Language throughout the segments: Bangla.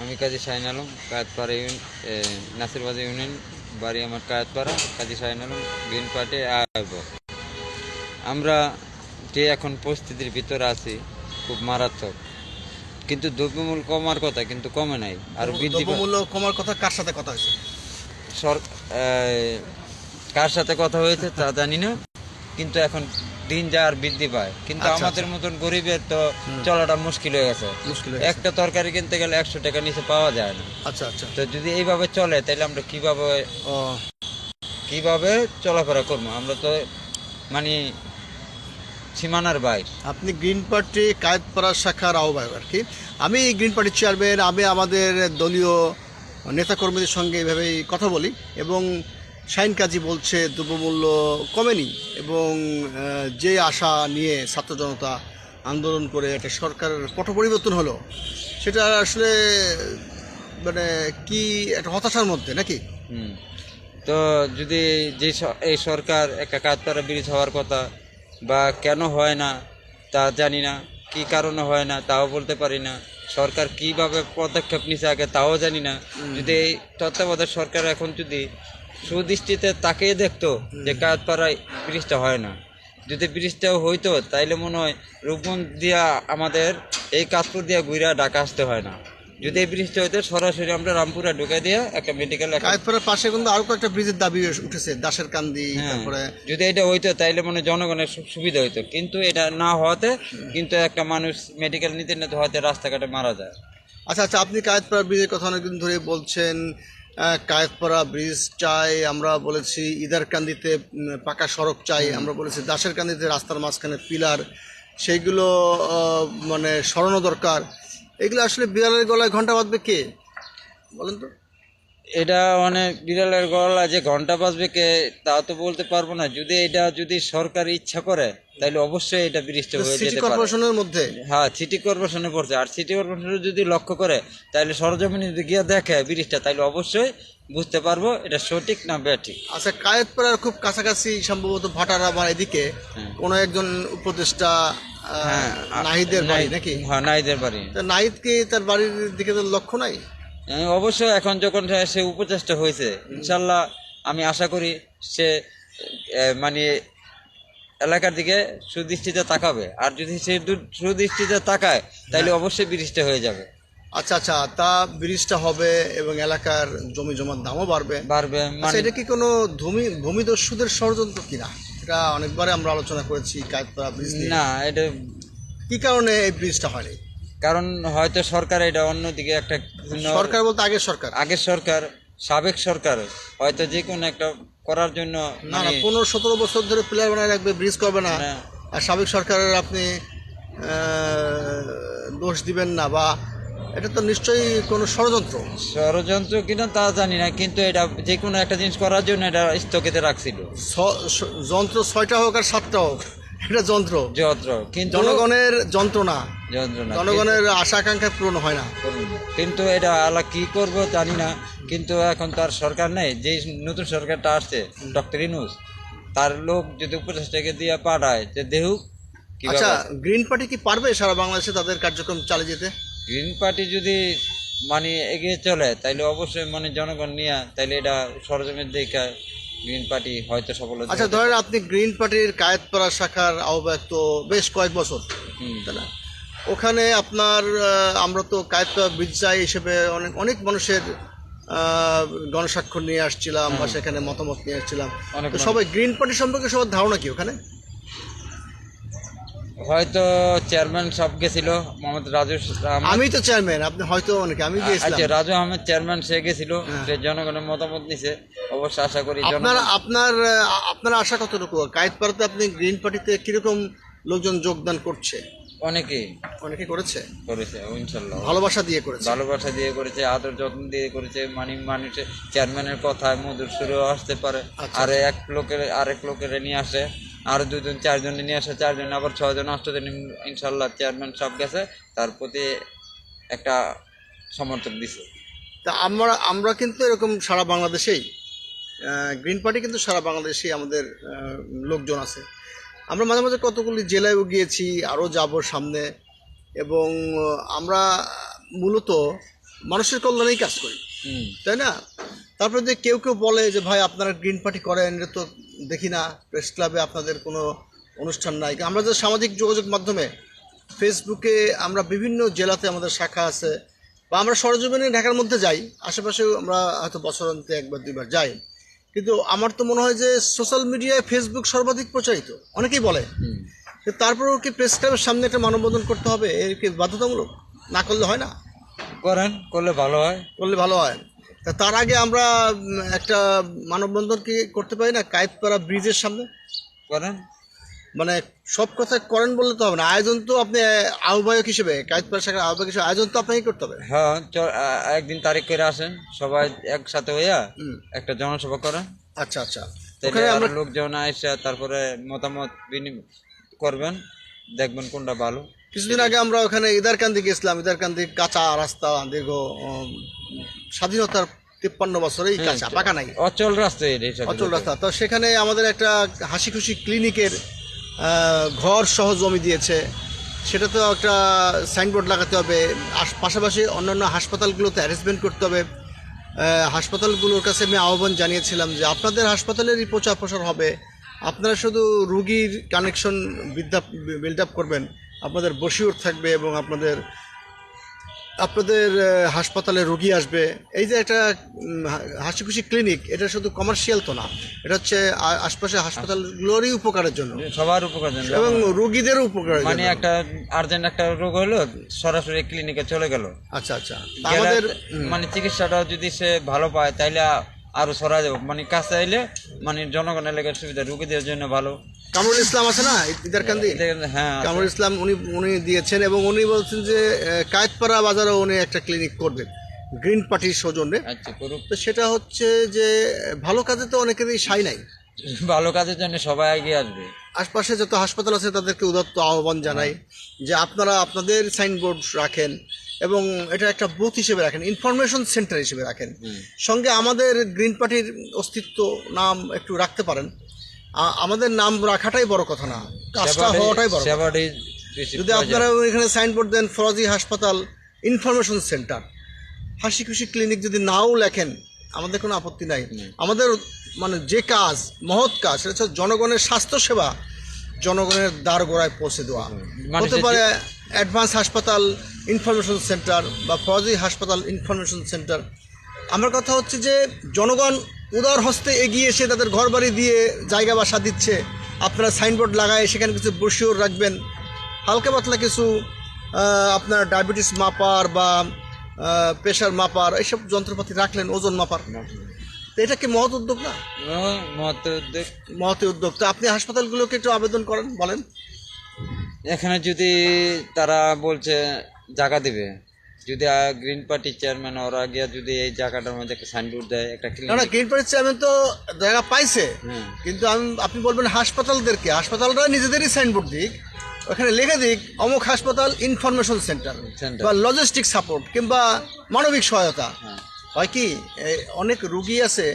আমি কাজী শাহিন আলম কায়েতপাড়া ইউন এ, নাসিরবাজার ইউনিয়ন বাড়ি আমার কায়েতপাড়া কাজী শাহিন আলম গ্রিন পার্টি আয়ব আমরা যে এখন পরিস্থিতির ভিতরে আছি খুব মারাত্মক। কিন্তু দ্রব্যমূল্য কমার কথা কিন্তু কমে নাই আর বৃদ্ধি দ্রব্যমূল্য কমার কথা কার সাথে কথা হয়েছে? সর কার সাথে কথা হয়েছে তা জানি না কিন্তু এখন দিন যা আর বৃদ্ধি পায়। কিন্তু আচ্ছা, আমাদের মতন গরিবের তো চলাটা মুশকিল হয়ে গেছে। মুশকিল একটা তরকারি কিনতে গেলে একশো টাকা নিচে পাওয়া যায় না। আচ্ছা আচ্ছা। তো যদি এইভাবে চলে তাহলে আমরা কীভাবে কীভাবে চলাফেরা করব? আমরা তো মানে সীমানার বাইর। আপনি গ্রিন পার্টি কায়েতপাড়া শাখার আহ্বায়ক আর কি। আমি গ্রিন পার্টির চেয়ারম্যান আমি আমাদের দলীয় নেতাকর্মীদের সঙ্গে এভাবেই কথা বলি এবং শাইন কাজী বলছে দ্রব্যমূল্য কমেনি এবং যে আশা নিয়ে ছাত্র জনতা আন্দোলন করে একটা সরকারের পট পরিবর্তন হলো সেটা আসলে মানে কি একটা হতাশার মধ্যে নাকি? হুম। তো যদি যে এই সরকার একটা কাজপাড়া ব্রিজ হওয়ার কথা বা কেন হয় না তা জানি না কি কারণে হয় না তাও বলতে পারি না। সরকার কীভাবে পদক্ষেপ নিছে আগে তাও জানি না। যদি এই তত্ত্বাবধায়ক সরকার এখন যদি সুদৃষ্টিতে তাকিয়ে দেখতো যে কাজপাড়ায় ব্রিজটা হয় না। যদি ব্রিজটাও হইতো তাইলে মনে হয় রূপগঞ্জ দিয়া আমাদের এই কাজপুর দিয়া ঘুরা ঢাকা আসতে হয় না। যদি এই ব্রিজটা হইতো সরাসরি আমরা রামপুরা ঢুকে দিয়ে একটা মেডিকেল পাশে কিন্তু আরও কয়েকটা ব্রিজের দাবি উঠেছে দাসের কান্দি হ্যাঁ, তারপরে যদি এটা হইতো তাইলে মানে জনগণের সুবিধা হইতো। কিন্তু এটা না হওয়াতে কিন্তু একটা মানুষ মেডিকেল নিতে নিতে হয়তো রাস্তাঘাটে মারা যায়। আচ্ছা আচ্ছা আপনি কায়েতপাড়া ব্রিজের কথা অনেকদিন ধরে বলছেন। কায়েতপাড়া ব্রিজ চাই আমরা বলেছি ইদারকান্দিতে পাকা সড়ক চাই আমরা বলেছি দাসের কান্দিতে রাস্তার মাঝখানে পিলার সেইগুলো মানে সরানো দরকার। এগুলো আসলে বিড়ালের গলায় ঘণ্টা বাঁধবে কে? বলেন তো। এটা মানে বিড়ালের গলা যে ঘণ্টা বাজবে কে তা তো বলতে পারব না। যদি এটা যদি সরকার ইচ্ছা করে তাহলে অবশ্যই এটা ব্রিজটা হয়ে যেতে পারে। কর্পোরেশনের মধ্যে? হ্যাঁ সিটি কর্পোরেশনে পড়ছে। আর সিটি কর্পোরেশনে যদি লক্ষ্য করে তাহলে সরজমিনে যদি গিয়ে দেখে ব্রিজটা তাহলে অবশ্যই বুঝতে পারব এটা সঠিক না ব্যাঠিক। আচ্ছা কায়েতপাড়ার খুব কাছাকাছি সম্ভবত ভাটারা বা এদিকে কোনো একজন উপদেষ্টা হ্যাঁ নাহিদের বাড়ি নাকি? হ্যাঁ নাইদের বাড়ি। নাহিদ কি তার বাড়ির দিকে তো লক্ষ্য নাই? হ্যাঁ, অবশ্যই এখন যখন সে উপচেষ্টা হয়েছে ইনশাল্লাহ আমি আশা করি সে মানে এলাকার দিকে সুদৃষ্টিতে তাকাবে। আর যদি সে সুদৃষ্টিতে তাকায় তাহলে অবশ্যই ব্রিজটা হয়ে যাবে। আচ্ছা আচ্ছা তা ব্রিজটা হবে এবং এলাকার জমি জমার দামও বাড়বে। বাড়বে আচ্ছা মানে এটা কি কোনো ভূমি ভূমিদস্যুদের ষড়যন্ত্র কিনা? এটা অনেকবারে আমরা আলোচনা করেছি কায়তপাড়া ব্রিজ না এটা কি কারণে এই ব্রিজটা হয়নি? কারণ হয়তো সরকার এটা অন্যদিকে একটা সরকার বলতে আগের সরকার? আগের সরকার সাবেক সরকার হয়তো যে কোনো একটা করার জন্য না না মানে পনেরো সতেরো বছর ধরে প্লেয়ার বানায় রাখবে ব্রিজ করবে না। না। আর সাবেক সরকারের আপনি দোষ দিবেন না বা এটা তো নিশ্চয়ই কোনো ষড়যন্ত্র। ষড়যন্ত্র কিনা তা জানি না কিন্তু এটা যে কোনো একটা জিনিস করার জন্য এটা স্থগিত রাখছিল। যন্ত্র ছয়টা হোক আর সাতটা হোক এটা যন্ত্র। যন্ত্র কিন্তু জনগণের যন্ত্রণা যন্ত্র না জনগণের আশা আকাঙ্ক্ষা পূরণ হয় না। কিন্তু এটা আলা কি করব জানি না কিন্তু এখন তার সরকার নেই। যে নতুন সরকারটা আসছে ডক্টর ইনুস তার লোক যদি উপদেষ্টাকে দিয়ে পাঠায় যে দেহুক আচ্ছা গ্রিন পার্টি কি পারবে সারা বাংলাদেশে তাদের কার্যক্রম চালিয়ে যেতে? গ্রিন পার্টি যদি মানে এগিয়ে চলে তাইলে অবশ্যই মানে জনগণ নিয়ে তাইলে এটা সরজমের দিকে গ্রিন পার্টি হয়তো সফল আচ্ছা ধরেন আপনি গ্রিন পার্টির কায়েতপাড়া শাখার আহ্বায়ক তো বেশ কয়েক বছর। তাই না? ওখানে আপনার আমরা তো কায়েতপাড়া চাই হিসেবে অনেক অনেক মানুষের গণস্বাক্ষর নিয়ে আসছিলাম বা সেখানে মতামত নিয়ে আসছিলাম। তো সবাই গ্রিন পার্টি সম্পর্কে সবার ধারণা কি ওখানে? হয়তো চেয়ারম্যান সব গেছিল মোহাম্মদ রাজু আমি তো চেয়ারম্যান আপনি হয়তো অনেকে আমি গিয়েছিলাম। আচ্ছা রাজু আহমেদ চেয়ারম্যান সে গেছিল সে জনগণের মতামত নিছে অবশ্য আশা করি আপনার আপনার আপনার আশা কতটুকু? কায়েতপাড়াতে আপনি গ্রিন পার্টিতে কীরকম লোকজন যোগদান করছে? অনেকেই অনেকে করেছে? করেছে ইনশাল্লাহ। ভালোবাসা দিয়ে করেছে? ভালোবাসা দিয়ে করেছে আদর যত্ন দিয়ে করেছে মানে মানুষের চেয়ারম্যানের কথায় মধুর সুরেও আসতে পারে। আচ্ছা। আর এক লোকের আরেক লোকের নিয়ে আসে আর দুজন চারজনে নিয়ে আসে চারজন আবার ছজন আষ্টজন ইনশাল্লাহ চেয়ারম্যান সব গেছে তার প্রতি একটা সমর্থন দিছে। তা আমরা আমরা কিন্তু এরকম সারা বাংলাদেশেই গ্রিন পার্টি কিন্তু সারা বাংলাদেশেই আমাদের লোকজন আছে। আমরা মাঝে মাঝে কতগুলি জেলায়ও গিয়েছি আরও যাব সামনে। এবং আমরা মূলত মানুষের কল্যাণেই কাজ করি। তাই না? তারপরে যে কেউ কেউ বলে যে ভাই আপনারা গ্রিন পার্টি করেন এটা তো দেখি না প্রেস ক্লাবে আপনাদের কোনো অনুষ্ঠান নাই। আমরা যে সামাজিক যোগাযোগ মাধ্যমে ফেসবুকে আমরা বিভিন্ন জেলাতে আমাদের শাখা আছে বা আমরা সরজমিনে ঢাকার মধ্যে যাই আশেপাশেও আমরা হয়তো বছরান্তে একবার দুইবার যাই। কিন্তু আমার তো মনে হয় যে সোশ্যাল মিডিয়ায় ফেসবুক সর্বাধিক প্রচারিত। অনেকেই বলে। তারপরেও কি প্রেস ক্লাবের সামনে একটা মানববন্ধন করতে হবে এর কি বাধ্যতামূলক? না করলে হয় না? করেন করলে ভালো হয়। করলে ভালো হয়। তা তার আগে আমরা একটা মানববন্ধন কি করতে পারি না? কায়েতপাড়া ব্রিজের সামনে। করেন। মানে সব কথা করেন বললে তো হবে না। আয়োজন তো আপনি আহ, আহ্বায়ক হিসেবে কায়েতপাড়া শাখার আহ্বায়ক হিসেবে আয়োজন তো আপনাকে করতে হবে। হ্যাঁ একদিন তারিখ করে আসেন সবাই একসাথে হইয়া একটা জনসভা করেন। আচ্ছা আচ্ছা। তাহলে আমরা লোকজন আইসা তারপরে মতামত বিনিময় করবেন দেখবেন কোনটা ভালো। কিছুদিন আগে আমরা ওখানে ইদারকান্দি গেছিলাম ইদারকান্দি কাঁচা রাস্তা দীর্ঘ স্বাধীনতার তিপ্পান্ন বছরেই কাঁচা পাকা নাই। অচল রাস্তা অচল রাস্তা। তো সেখানে আমাদের একটা হাসি খুশি ক্লিনিকের ঘর সহ জমি দিয়েছে। সেটা তো একটা সাইনবোর্ড লাগাতে হবে। পাশাপাশি অন্যান্য হাসপাতালগুলোতে অ্যারেঞ্জমেন্ট করতে হবে। হাসপাতালগুলোর কাছে আমি আহ্বান জানিয়েছিলাম যে আপনাদের হাসপাতালেরই প্রচার প্রসার হবে। আপনারা শুধু রুগীর কানেকশন বিল্ড আপ করবেন। আপনাদের বসিওর থাকবে এবং আপনাদের আপনাদের হাসপাতালে রোগী আসবে। এই যে একটা হাসি খুশি ক্লিনিক এটা শুধু কমার্শিয়াল তো না এটা হচ্ছে আশপাশে হাসপাতালগুলোরই উপকারের জন্য। সবার উপকার জন্য। এবং রোগীদেরও উপকার মানে একটা আর্জেন্ট একটা রোগ হলো সরাসরি ক্লিনিকে চলে গেল। আচ্ছা আচ্ছা। আমাদের মানে চিকিৎসাটা যদি সে ভালো পায় তাইলে আরও সরা যাবে মানে কাছে আইলে মানে জনগণের লেগে সুবিধা রুগীদের জন্য ভালো। কামরুল ইসলাম আছে না? ইদারকান্দি এদের- হ্যাঁ কামরুল ইসলাম উনি উনি দিয়েছেন এবং উনি বলছেন যে কায়েতপাড়া বাজারেও উনি একটা ক্লিনিক করবেন। গ্রিন পার্টির সৌজন্যে। আচ্ছা তো সেটা হচ্ছে যে ভালো কাজে তো অনেকেরই সাই নাই। ভালো কাজের জন্য সবাই এগিয়ে আসবে। আশপাশে যত হাসপাতাল আছে তাদেরকে উদাত্ত আহ্বান জানাই যে আপনারা আপনাদের সাইনবোর্ড রাখেন এবং এটা একটা বুথ হিসেবে রাখেন ইনফরমেশন সেন্টার হিসেবে রাখেন। সঙ্গে আমাদের গ্রিন পার্টির অস্তিত্ব নাম একটু রাখতে পারেন। আমাদের নাম রাখাটাই বড় কথা না কাজটা হওয়াটাই বড় যদি আপনারা এখানে সাইনবোর্ড দেন ফরজি হাসপাতাল ইনফরমেশন সেন্টার। হাসি খুশি ক্লিনিক যদি নাও লেখেন আমাদের কোনো আপত্তি নাই। আমাদের মানে যে কাজ মহৎ কাজ সেটা হচ্ছে জনগণের স্বাস্থ্য সেবা জনগণের দ্বার গোড়ায় পৌঁছে দেওয়া। হতে পারে অ্যাডভান্স হাসপাতাল ইনফরমেশন সেন্টার বা ফরজি হাসপাতাল ইনফরমেশন সেন্টার। আমার কথা হচ্ছে যে জনগণ উদার হস্তে এগিয়ে এসে তাদের ঘর বাড়ি দিয়ে জায়গা বাসা দিচ্ছে। আপনারা সাইনবোর্ড লাগায় সেখানে কিছু ব্রোশিওর রাখবেন। হালকা পাতলা কিছু আপনার ডায়াবেটিস মাপার বা প্রেশার মাপার এইসব যন্ত্রপাতি রাখলেন ওজন মাপার। তো এটা কি মহৎ উদ্যোগ না? মত উদ্যোগ। মহৎ উদ্যোগ। তো আপনি হাসপাতালগুলোকে একটু আবেদন করেন বলেন। এখানে যদি তারা বলছে জায়গা দিবে যদি গ্রিন পার্টি চেয়ারম্যান ওরা গিয়া যদি এই জায়গাটার মধ্যে একটা সাইনবোর্ড দেয় একটা না না গ্রিন পার্টি চেয়ারম্যান তো জায়গা পাইছে। কিন্তু আমি আপনি বলবেন হাসপাতালদেরকে হাসপাতালরা নিজেদেরই সাইনবোর্ড দিক ওখানে লিখে দিক অমুক হাসপাতাল ইনফরমেশন সেন্টার. বা লজিস্টিক সাপোর্ট কিংবা মানবিক সহায়তা। হ্যাঁ। হয় কি অনেক রুগী আছে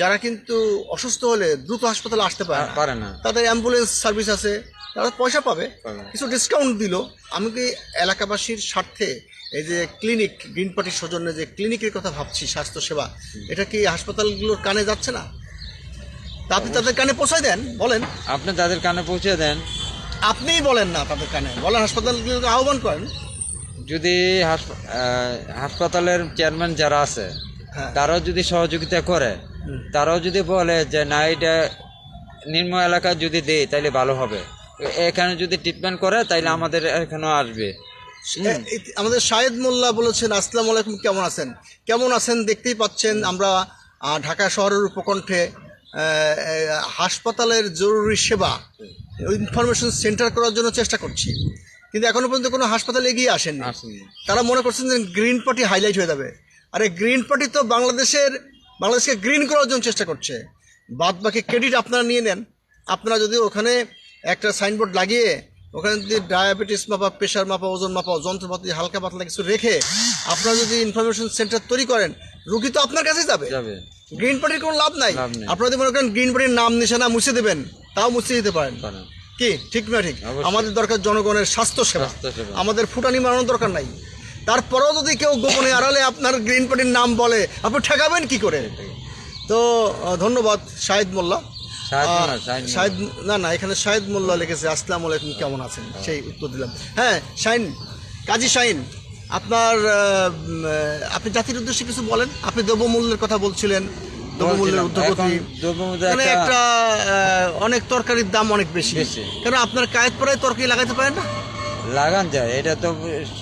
যারা কিন্তু অসুস্থ হলে দ্রুত হাসপাতালে আসতে পারে না। পারে না। তাদের অ্যাম্বুলেন্স সার্ভিস আছে তারা পয়সা পাবে। পাবে। কিছু ডিসকাউন্ট দিল। আমি কি এলাকাবাসীর স্বার্থে এই যে ক্লিনিক গ্রিন পার্টির সৌজন্যে যে ক্লিনিকের কথা ভাবছি স্বাস্থ্য সেবা এটা কি হাসপাতালগুলোর কানে যাচ্ছে না? তা আপনি তাদের কানে পৌঁছায় দেন বলেন। আপনি তাদের কানে পৌঁছে দেন। আপনিই বলেন না তাদের কানে বলেন হাসপাতালগুলোকে আহ্বান করেন। যদি হাসপ- হাসপাতালের চেয়ারম্যান যারা আছে হ্যাঁ। তারাও যদি সহযোগিতা করে তারাও যদি বলে যে না এটা নিম্ন এলাকায় যদি দেয় তাহলে ভালো হবে। এখানে যদি ট্রিটমেন্ট করে তাইলে আমাদের এখানেও আসবে। আমাদের শাহেদ মোল্লা বলেছেন আসসালামু আলাইকুম কেমন আছেন? কেমন আছেন দেখতেই পাচ্ছেন আমরা ঢাকা শহরের উপকণ্ঠে হাসপাতালের জরুরি সেবা ইনফরমেশন সেন্টার করার জন্য চেষ্টা করছি। কিন্তু এখনও পর্যন্ত কোনো হাসপাতাল এগিয়ে আসেনি। তারা মনে করছেন যে গ্রিন পার্টি হাইলাইট হয়ে যাবে। আরে গ্রিন পার্টি তো বাংলাদেশের বাংলাদেশকে গ্রিন করার জন্য চেষ্টা করছে। বাদ বাকি ক্রেডিট আপনারা নিয়ে নেন। আপনারা যদি ওখানে একটা সাইনবোর্ড লাগিয়ে ওখানে যদি ডায়াবেটিস মাপা প্রেশার মাপা ওজন মাপা যন্ত্রপাতি হালকা পাতলা কিছু রেখে আপনারা যদি ইনফরমেশন সেন্টার তৈরি করেন রুগী তো আপনার কাছেই যাবে। গ্রিন পার্টির কোনো লাভ নাই। আপনারা যদি মনে করেন গ্রিন পার্টির নাম নিশানা মুছে দেবেন তাও মুছে দিতে পারেন। পারেন। কি? ঠিক না ঠিক? আমাদের দরকার জনগণের স্বাস্থ্য সেবা। আমাদের ফুটানি মারানোর দরকার নাই। তারপরেও যদি কেউ গোপনে আড়ালে আপনার গ্রিন পার্টির নাম বলে আপনি ঠেকাবেন কি করে? তো ধন্যবাদ শাহিদ মোল্লা। শাহেদ না না। এখানে শাহিদ মোল্লা লিখেছে আসসালামু আলাইকুম কেমন আছেন? সেই উত্তর দিলাম। হ্যাঁ শাহিন কাজী শাহিন আপনার আপনি জাতির উদ্দেশ্যে কিছু বলেন? আপনি দ্রব্যমূল্যের কথা বলছিলেন দ্রব্যমূল্যের মানে একটা- অনেক তরকারির দাম অনেক বেশি। কেন আপনার কায়েত পরায় তরকারি লাগাতে পারেন না? লাগান যায় এটা তো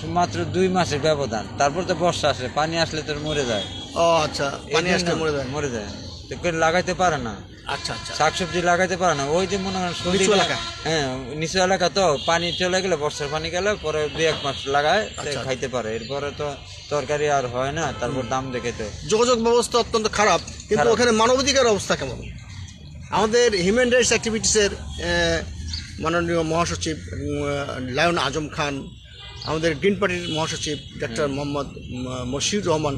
মাত্র দুই মাসের ব্যবধান। তারপর তো বর্ষা আসে পানি আসলে তো মরে যায়। ও আচ্ছা পানি আসলে মরে যায়। মরে যায়। তো লাগাইতে পারে না। আচ্ছা আচ্ছা। শাকসবজি লাগাইতে পারে না। ওই যে মনে হয় নিচু এলাকা? হ্যাঁ নিচু এলাকা তো পানি চলে গেলে বর্ষার পানি গেলে পরে দুই এক মাস লাগায় আচ্ছা। খাইতে পারে। এরপরে তো তরকারি আর হয় না তারপর দাম দেখে তো যোগাযোগ ব্যবস্থা অত্যন্ত খারাপ কিন্তু ওখানে মানবাধিকার অবস্থা কেমন? আমাদের হিউম্যান রাইটস অ্যাক্টিভিটিসের মাননীয় মহাসচিব লায়ন আজম খান আমাদের গ্রিন পার্টির মহাসচিব ডাক্তার মোহাম্মদ মশিউর রহমান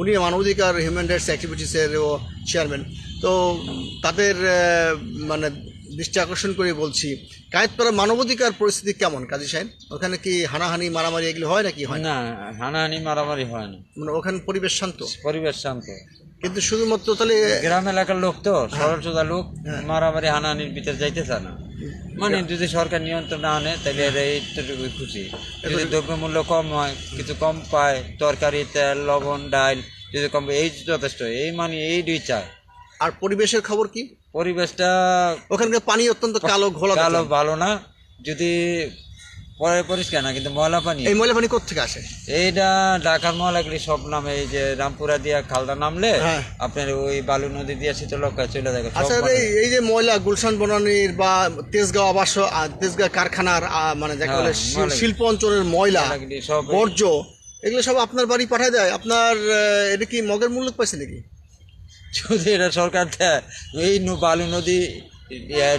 উনি মানবাধিকার হিউম্যান রাইটস অ্যাক্টিভিটিসেরও চেয়ারম্যান তো তাদের মানে দৃষ্টি আকর্ষণ করে বলছি কায়েতপাড়ার মানবাধিকার পরিস্থিতি কেমন কাজী সাহেব? ওখানে কি হানাহানি মারামারি এগুলো হয় নাকি হয়? না না হানাহানি মারামারি হয় না। মানে ওখানে পরিবেশ শান্ত? পরিবেশ শান্ত। কিন্তু শুধুমাত্র তাহলে গ্রাম এলাকার লোক তো সরল সোজা লোক মারামারি হানাহানির ভিতরে যাইতে চায় না। মানে যদি সরকার নিয়ন্ত্রণ না আনে তাহলে এইটুকুই খুশি। যদি দ্রব্যমূল্য কম হয় কিছু কম পায় তরকারি তেল লবণ ডাল যদি কম এই যথেষ্ট। এই মানে এই দুই চায় আর পরিবেশের খবর কি? পরিবেশটা ওখানকার পানি অত্যন্ত কালো ঘোলা কালো ভালো না। যদি পরে পরিষ্কার না কিন্তু ময়লা পানি এই ময়লা পানি কোথেকে আসে এইটা ঢাকার মহলাগুলি সব নামে এই যে রামপুরা দিয়া খালদা নামলে হ্যাঁ। আপনার ওই বালু নদী দিয়ে শীতলক্ষায় চলে যাবে আচ্ছা এই যে ময়লা গুলশান বনানীর বা তেজগাঁও আবাস তেজগাঁও কারখানার মানে যাকে বলে হ্যাঁ, ময়লা। শিল্প অঞ্চলের ময়লা সব বর্জ্য এগুলো সব আপনার বাড়ি পাঠায় দেয় আপনার এটা কি মগের মূল্য পাইছে নাকি যদি এটা সরকার দেয় এই নু- বালু নদী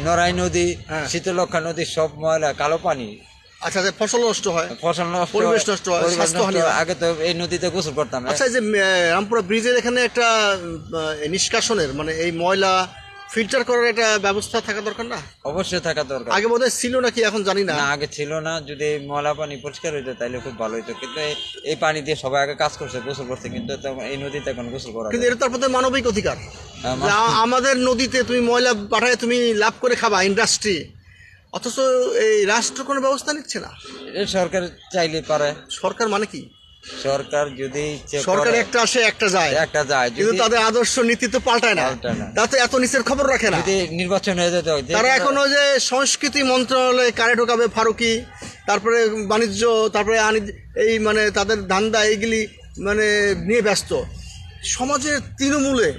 নরাই নদী হ্যাঁ। শীতলক্ষা নদী সব ময়লা কালো পানি আচ্ছা যে ফসল নষ্ট হয়। ফসল নষ্ট পরিবেশ নষ্ট হয়, স্বাস্থ্যহানি। আগে তো এই নদীতে গোসল করতাম। আচ্ছা এই যে রামপুরা ব্রিজের এখানে একটা নিষ্কাশনের মানে এই ময়লা ফিল্টার করার একটা ব্যবস্থা থাকা দরকার না? অবশ্যই থাকা দরকার। আগে বোধহয় ছিল নাকি এখন জানি না। আগে ছিল না। যদি ময়লা পানি পরিষ্কার হইতো তাহলে খুব ভালো হইতো। কিন্তু এই- পানি দিয়ে সবাই আগে কাজ করছে গোসল করছে কিন্তু এই নদীতে এখন গোসল করা কিন্তু এটা তার প্রতি মানবিক অধিকার। হ্যাঁ, আমাদের নদীতে তুমি ময়লা পাঠায় তুমি লাভ করে খাবা ইন্ডাস্ট্রি অথচ এই রাষ্ট্র কোনো ব্যবস্থা নিচ্ছে না। সরকার চাইলে পারে। সরকার মানে কি? সরকার যদি সরকার একটা আসে একটা যায়। একটা যায়। কিন্তু তাদের আদর্শ নীতি তো পাল্টায় না। তাতে এত নিচের খবর রাখে না। যদি নির্বাচন হয়ে যেত যে তারা এখনও যে সংস্কৃতি মন্ত্রণালয়ে কারে ঢোকাবে ফারুকি তারপরে বাণিজ্য তারপরে আনি- এই মানে তাদের ধান্দা এইগুলি মানে নিয়ে ব্যস্ত। সমাজের তৃণমূলে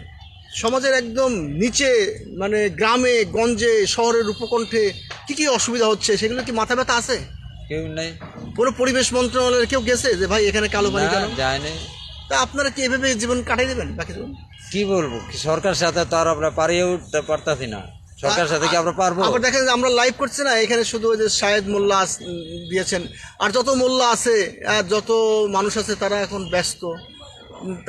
সমাজের একদম নিচে মানে গ্রামে গঞ্জে শহরের উপকণ্ঠে কি কি অসুবিধা হচ্ছে? সেগুলো কি মাথা ব্যথা আছে? কেউ নেই। পুরো পরিবেশ মন্ত্রণালয়ের কেউ গেছে যে ভাই এখানে কালো পানি না, কেন যায়নি। তা আপনারা কি এভাবে জীবন কাটাই দেবেন? বাকি জীবন কি বলব? কি সরকার সাথে তো আর আমরা পারিয়ে উঠতে পারতাছি না। সরকার সাথে কি আমরা পারব? আবার দেখেন যে আমরা লাইভ করছি না। এখানে শুধু ওই যে শাহেদ মোল্লা দিয়েছেন। আর যত মোল্লা আছে আর যত মানুষ আছে তারা এখন ব্যস্ত।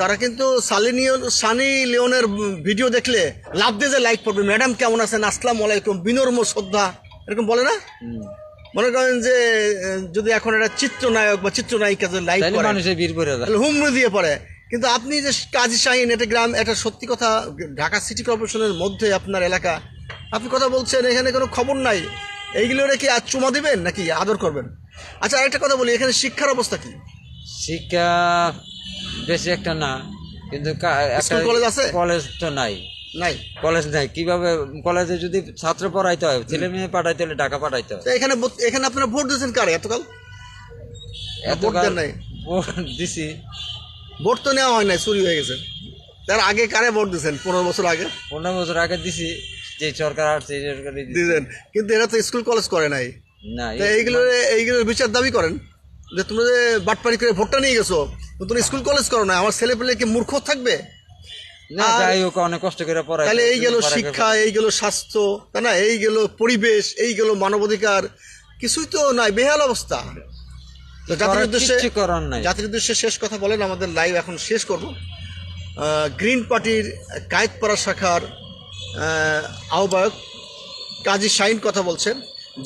তারা কিন্তু সালিনিয়ন সানি লিওনের ভিডিও দেখলে লাভ দিয়ে যে লাইক করবে। ম্যাডাম কেমন আছেন? আসসালাম আলাইকুম। বিনর্ম শ্রদ্ধা। এরকম বলে না? মনে করেন যে যদি এখন একটা চিত্রনায়ক বা চিত্রনায়িকা যে লাইভ করে মানুষের বীর করে যায়। হুমড়ি দিয়ে পড়ে। কিন্তু আপনি যে কাজী শাহিন এটা গ্রাম এটা সত্যি কথা ঢাকা সিটি কর্পোরেশনের মধ্যে আপনার এলাকা আপনি কথা বলছেন এখানে কোনো খবর নাই। এইগুলো কি আর চুমা দিবেন নাকি আদর করবেন? আচ্ছা আরেকটা কথা বলি এখানে শিক্ষার অবস্থা কি? শিক্ষা বেশি একটা না কিন্তু স্কুল কলেজ আছে? কলেজ তো নাই। নাই কলেজ নাই। কীভাবে কলেজে যদি ছাত্র পড়াইতে হয় ছেলে মেয়ে পাঠাইতে হলে টাকা পাঠাইতে হয়। তো এখানে এখানে আপনারা ভোট দিয়েছেন কারে এতকাল? এত ভোট নাই? ভোট দিছি। ভোট তো নেওয়া হয় নাই চুরি হয়ে গেছে। তার আগে কারে ভোট দিয়েছেন? পনেরো বছর আগে? পনেরো বছর আগে দিছি যে সরকার আসছে এই সরকারই দিয়েছেন। কিন্তু এরা তো স্কুল কলেজ করে নাই। না তো এইগুলোর এইগুলোর বিচার দাবি করেন। যে তোমরা যে বাটপাড়ি করে ভোটটা নিয়ে গেছো তুমি স্কুল কলেজ করো না আমার ছেলে পেলে কি মূর্খ থাকবে? না যাই হোক অনেক কষ্ট করে তাহলে এই গেল শিক্ষা এই গেল স্বাস্থ্য তাই না? এই গেল পরিবেশ এই গেল মানবাধিকার কিছুই তো নাই বেহাল অবস্থা। তো জাতির উদ্দেশ্যে জাতির উদ্দেশ্যে শেষ কথা বলেন আমাদের লাইভ এখন শেষ করব। গ্রিন পার্টির কায়েতপাড়া শাখার আহ, আহ্বায়ক কাজী শাইন কথা বলছেন।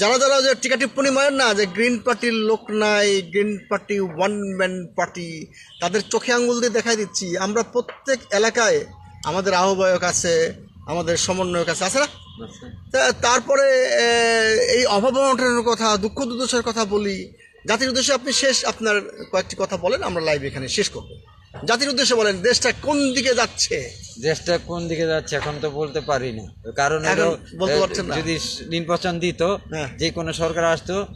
যারা যারা যে টিকা টিপ্পণী মারেন না, যে গ্রিন পার্টির লোক নাই, green party one man party তাদের চোখে আঙ্গুল দিয়ে দেখাই দিচ্ছি। আমরা প্রত্যেক এলাকায় আমাদের আহ্বায়ক আছে, আমাদের সমন্বয়ক আছে আছে না? তারপরে এই অভাব অনটনের কথা, দুঃখ দুর্দশার কথা বলি, জাতির উদ্দেশ্যে আপনি শেষ আপনার কয়েকটি কথা বলেন, আমরা লাইভ এখানে শেষ করব। জাতির উদ্দেশ্যে বলেন দেশটা কোন দিকে যাচ্ছে? দেশটা কোন দিকে যাচ্ছে এখন তো বলতে পারি না। কারণ বলতে পারছেন যদি নির্বাচন দিত হ্যাঁ। যে কোনো সরকার আসতো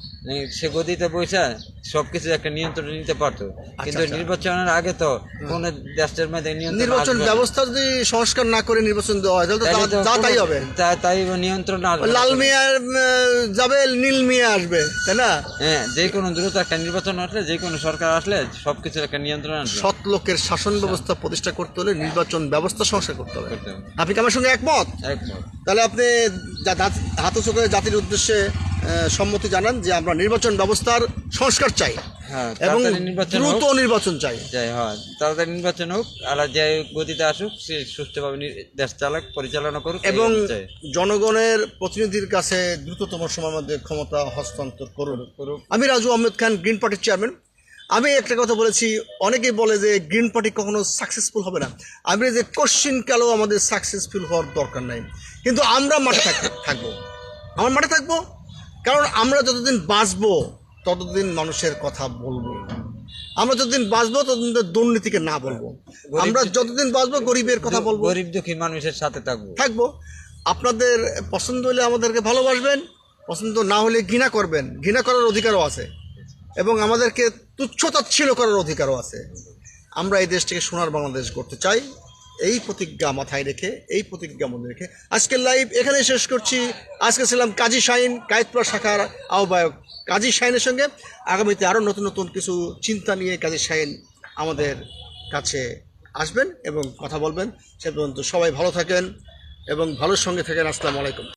সে গদিতে বসে সবকিছু একটা নিয়ন্ত্রণ নিতে পারতো। কিন্তু আচ্ছা। নির্বাচনের আগে তো কোন দেশের মধ্যে নির্বাচন ব্যবস্থা যদি সংস্কার না করে নির্বাচন দেওয়া হয় তাহলে তো তাই হবে। তা- তাই নিয়ন্ত্রণ আসবে। লাল মিয়া যাবে নীল মিয়া আসবে তাই না? হ্যাঁ যে কোনো দ্রুত একটা নির্বাচন আসলে যে কোনো সরকার আসলে সবকিছু একটা নিয়ন্ত্রণ আসবে। সৎ লোকের শাসন ব্যবস্থা প্রতিষ্ঠা করতে হলে নির্বাচন ব্যবস্থা সংস্কার করতে হবে। আপনি কি আমার সঙ্গে একমত? তাহলে আপনি হাত করে জাতির উদ্দেশ্যে সম্মতি জানান যে আমরা নির্বাচন ব্যবস্থার সংস্কার চাই হ্যাঁ এবং দ্রুত নির্বাচন চাই। যাই হয় তাড়াতাড়ি নির্বাচন হোক আর যে গতিতে আসুক সে সুস্থভাবে দেশ চালাক পরিচালনা করুক এবং জনগণের প্রতিনিধির কাছে দ্রুততম সময়ের মধ্যে ক্ষমতা হস্তান্তর করুন। আমি রাজু আহমেদ খান গ্রিন পার্টির চেয়ারম্যান আমি একটা কথা বলেছি অনেকেই বলে যে গ্রিন পার্টি কখনো সাকসেসফুল হবে না। আমি যে কোশ্চিন কালেও আমাদের সাকসেসফুল হওয়ার দরকার নাই? কিন্তু আমরা মাঠে থাক- থাকব। আমার মাঠে থাকব? কারণ আমরা যতদিন বাঁচবো ততদিন মানুষের কথা বলব। আমরা যতদিন বাঁচবো ততদিন দুর্নীতিকে না বলব। আমরা যতদিন বাঁচবো গরিবের কথা বলব। গরিব দুঃখী মানুষের সাথে থাকব। থাকব। আপনাদের পছন্দ হলে আমাদেরকে ভালোবাসবেন পছন্দ না হলে ঘৃণা করবেন। ঘৃণা করার অধিকারও আছে। এবং আমাদেরকে তুচ্ছতাচ্ছিল করার অধিকারও আছে। আমরা এই দেশটিকে সোনার বাংলাদেশ করতে চাই। এই প্রতিজ্ঞা মাথায় রেখে, এই প্রতিজ্ঞা মনে রেখে আজকের লাইভ এখানে শেষ করছি। আজকে ছিলাম কাজী শাহিন, কায়েতপুর শাখার আহ্বায়ক কাজী শাহিনের সঙ্গে। আগামীতে আরও নতুন নতুন কিছু চিন্তা নিয়ে কাজী শাহিন আমাদের কাছে আসবেন এবং কথা বলবেন। সে পর্যন্ত সবাই ভালো থাকেন এবং ভালোর সঙ্গে থাকেন। আসসালামু আলাইকুম।